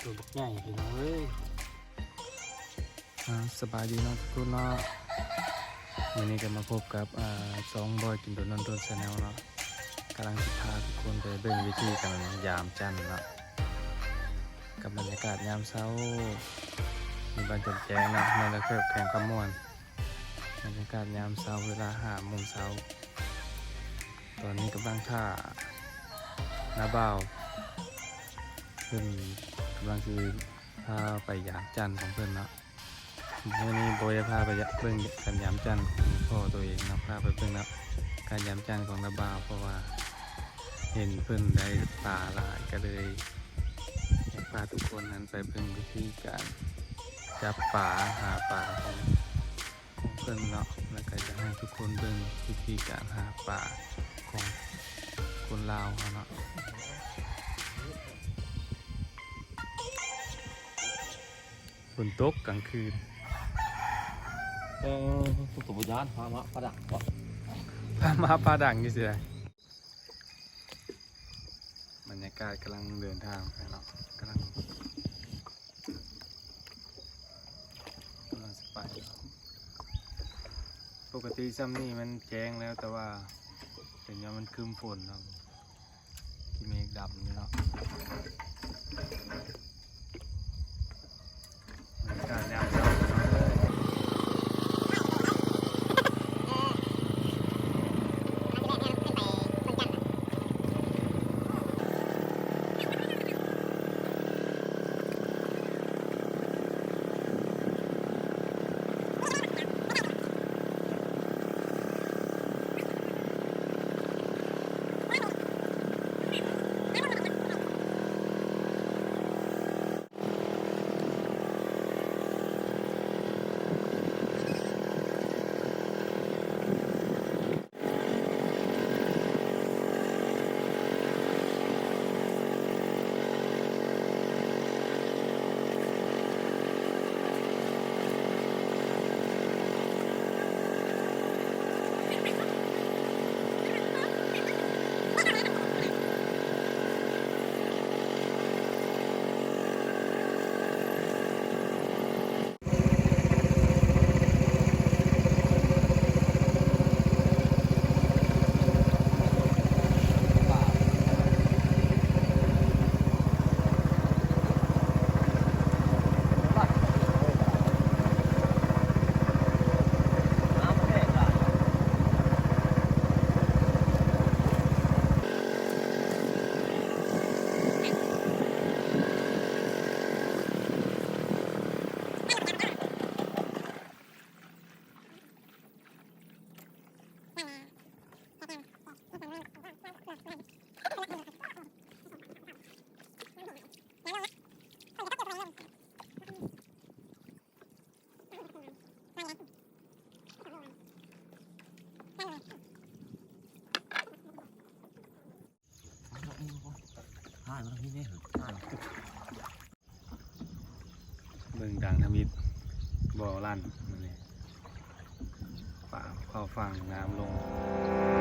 ตัวบักใหญ่พี่น้องเอ้ยอ่าสบายดีเนาะทุกคนเนาะวันนี้ก็มาพบกับอ่าสองบอยกินโดนนนโดนชาแนลเนาะ กำลังจะพาทุกคนไปเบิ่งวิธีการยามจันทร์เนาะกับบรรยากาศยามเช้า มีบรรจบแจ้งนะมันจะเกิดแข่งขมวนบรรยากาศยามเช้าเวลาห้าโมงเช้า ตอนนี้กำลังท่าหน้าบ่าเพิ่อนกำลังคือพาไปยามจันทร์ของเพิ่อนเนาะวันนี้โบยพาไปเบิ่งการยามจันทร์ของพ่อตัวเองนะพาไปเบิ่งนะการยามจันทร์ของนาบ่าวเพราะว่า เห็นเพิ่นได้ปลาหลายก็เลยอยากพาทุกคนนั้นไปเบิ่งวิธีการจับป่าหาป่าของของเพื่อนเนาะแล้วก็จะให้ทุกคนเบิ่งวิธีการหาป่าของคนลาวเขาเนาะฝนตกกลางคืนเออสุขภาพพามะประดักก่อนพามาป่าดังอยู่เสียบ รรยากาศกำลังเดินทางไปเนาะกำลังกำลังสไปปกติซัมนี่มันแจ้งแล้วแต่ว่าเป็นยามมันครึมฝนเนาะกี่เมฆดำนี่เนาะบรรยากาศยามานมาที่นี่ห่านเบิ่งดังทมิดบ่อลั่นนั่นนี่ป่าเข้าฟังน้ำลง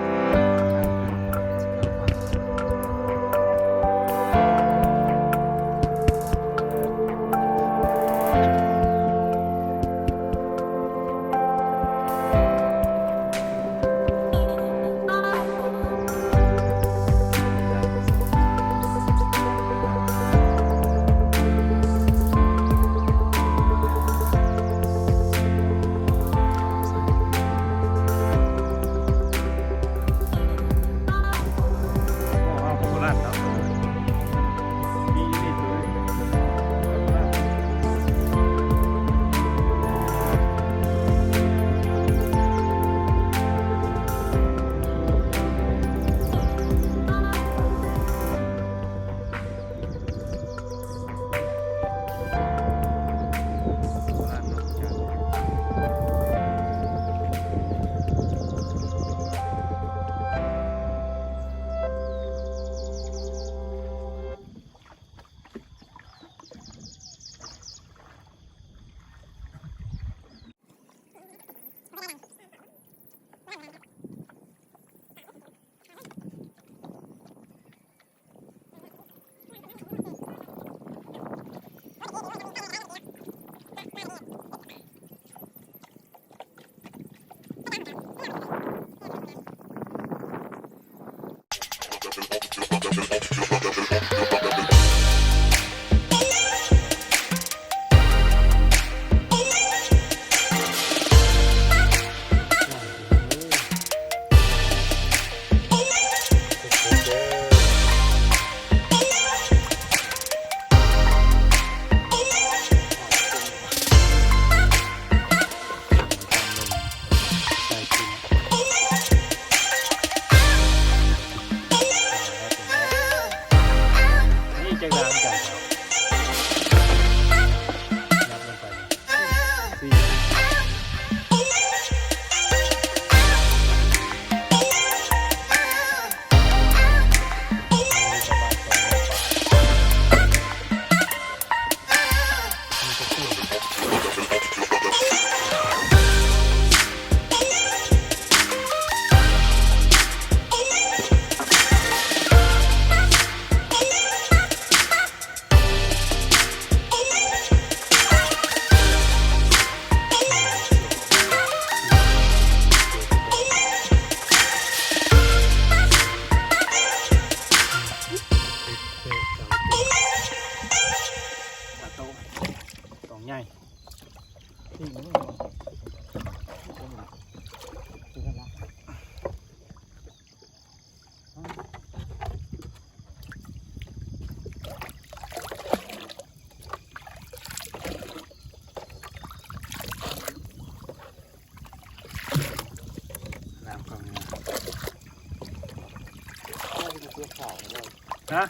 สื้อขาวเลยฮะ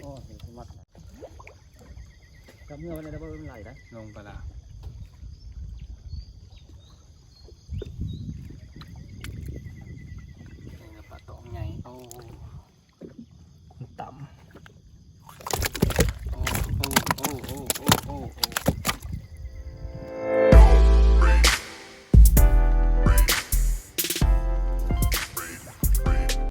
โอ้เห็นสมัติกับเมื่อวันนี้ได้บ่เป็นไรได้ลงไปละ